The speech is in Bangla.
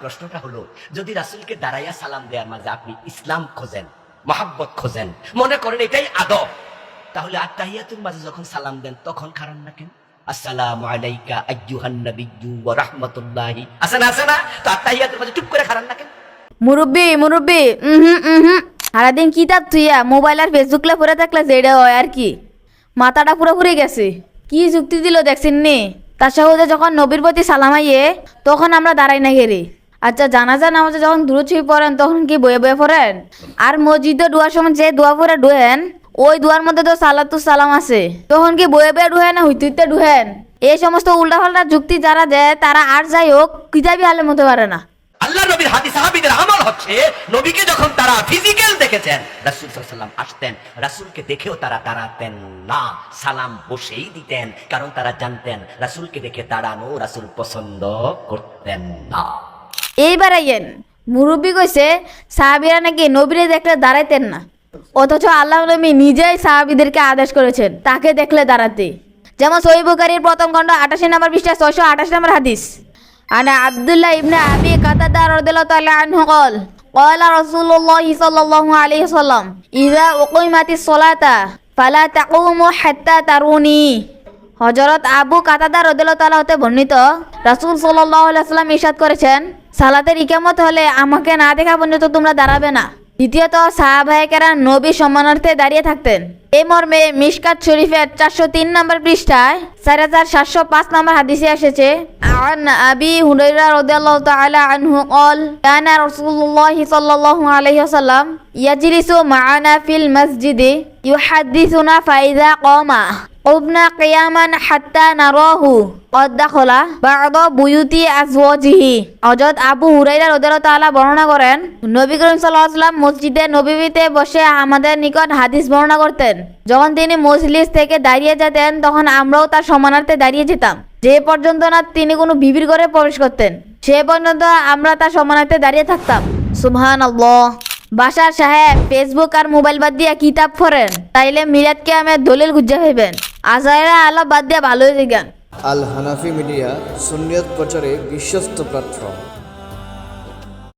প্রশ্নটা হলো, যদি রাসুলকে দাঁড়াইয়া সালাম দেওয়ার মাঝে আপনি ইসলাম খোঁজেন খোঁজেন, মনে করেন এটাই আদব, তাহলে আত্মাহিয়াতুর মাঝে যখন সালাম দেন, তখন না কেন? আলাইকা ওয়া রাহমাতুল্লাহি। তো আত্মাহিয়াতুর মাঝে চুপ করে না কেন? মুরব্বী মুরব্বী সারাদিন কিতাব তুইয়া মোবাইল আর ফেসবুকলে পড়ে থাকলে যেটা হয় আর কি। মাথাটা পুরো ঘুরে গেছে। কি যুক্তি দিল দেখছেন নি সাহায্যে যখন নবীর প্রতি সালাম আইয়ে, তখন আমরা দাঁড়াই না গেরি আচ্ছা জানাজা, নামাজে যখন দূর ছুঁই পড়েন, তখন কি বয়ে বয়ে পড়েন? আর মসজিদে ডুয়ার সময় যে দোয়া পরে ডুহেন ওই দুয়ার মধ্যে তো সালাতু সালাম আছে। তখন কি বয়ে বয়ে ডুহেন না হুইতুইতে ডুহেন এই সমস্ত উল্টাপাল্টা যুক্তি যারা দেয়, তারা আর যাই হোক, কিতাবি আলেম হতে পারে না। আল্লাহ নবীর হাদিস আসে নবীকে যখন তারা ফিজিক্যাল দেখেছেন, রাসুল সাল্লাম আসতেন, রাসুলকে দেখেও তারা দাঁড়াতেন না। সালাম বসেই দিতেন, কারণ তারা জানতেন রাসুলকে দেখে দাঁড়ানো রাসুল পছন্দ করতেন না। এইবার আইয়েন, মুরব্বী কইছে, সাহাবিরা নাকি নবীরে দেখলে দাঁড়াইতেন না। অথচ আল্লাহ নবী নিজেই সাহাবিদেরকে আদেশ করেছেন, তাকে দেখলে দাঁড়াতে। যেমন সহি বুকারির প্রথম খণ্ড আটাশি নম্বর পৃষ্ঠা, ছয়শো আঠাশ নম্বর হাদিস। আনা আবদুল্লাহ ইবনে আবি কাতাদার রদিল্লাহ তাআলা আনহু কল قال رسول الله صلى الله عليه وسلم إذا أقيمت الصلاة فلا تقوموا حتى تروني হজরত আবু কাতাদা রদিল্লাহ তালা হতে বর্ণিত রাসুল সাল্লাম ইরশাদ করেছেন সালাতের ইকামত হলে আমাকে না দেখা পর্যন্ত তোমরা দাঁড়াবে না দ্বিতীয়ত সাহাবাহিকেরা নবী সম্মানার্থে দাঁড়িয়ে থাকতেন এই মর্মে মিশকাত শরীফের চারশো তিন নম্বর পৃষ্ঠায় চার হাজার সাতশো পাঁচ নম্বর হাদিসে এসেছে عن أبي هريرة رضي الله تعالى عنه قال كان رسول الله صلى الله عليه وسلم يجلس معنا في المسجد يحدثنا فإذا قام قمنا قياما حتى نراه قد دخل بعض بيوت أزواجه হযরত আবু হুরাইরা রাদিয়াল্লাহু তাআলা বর্ণনা করেন নবী করিম সাল্লাল্লাহু আলাইহি ওয়াসাল্লাম মসজিদে নববীতে বসে আমাদের নিকট হাদিস বর্ণনা করতেন যখন তিনি মজলিস থেকে দাঁড়িয়ে যেতেন তখন আমরাও তার সমানার্থে দাঁড়িয়ে যেতাম যে পর্যন্ত না তিনি কোনো বিবির ঘরে প্রবেশ করতেন সে পর্যন্ত আমরা তার সমানার্থে দাঁড়িয়ে থাকতাম সুবহান আল্লাহ বাসার সাহেব ফেসবুক আর মোবাইল বাদ দিয়া কিতাব পড়েন তাইলে মিরাদকে আমি দলিল গুজ্জা হইবেন আজাইরা আলো বাদ দিয়া ভালো হয়ে যান আল হানাফি মিডিয়া সুন্নিয়ত প্রচারে বিশ্বস্ত প্ল্যাটফর্ম।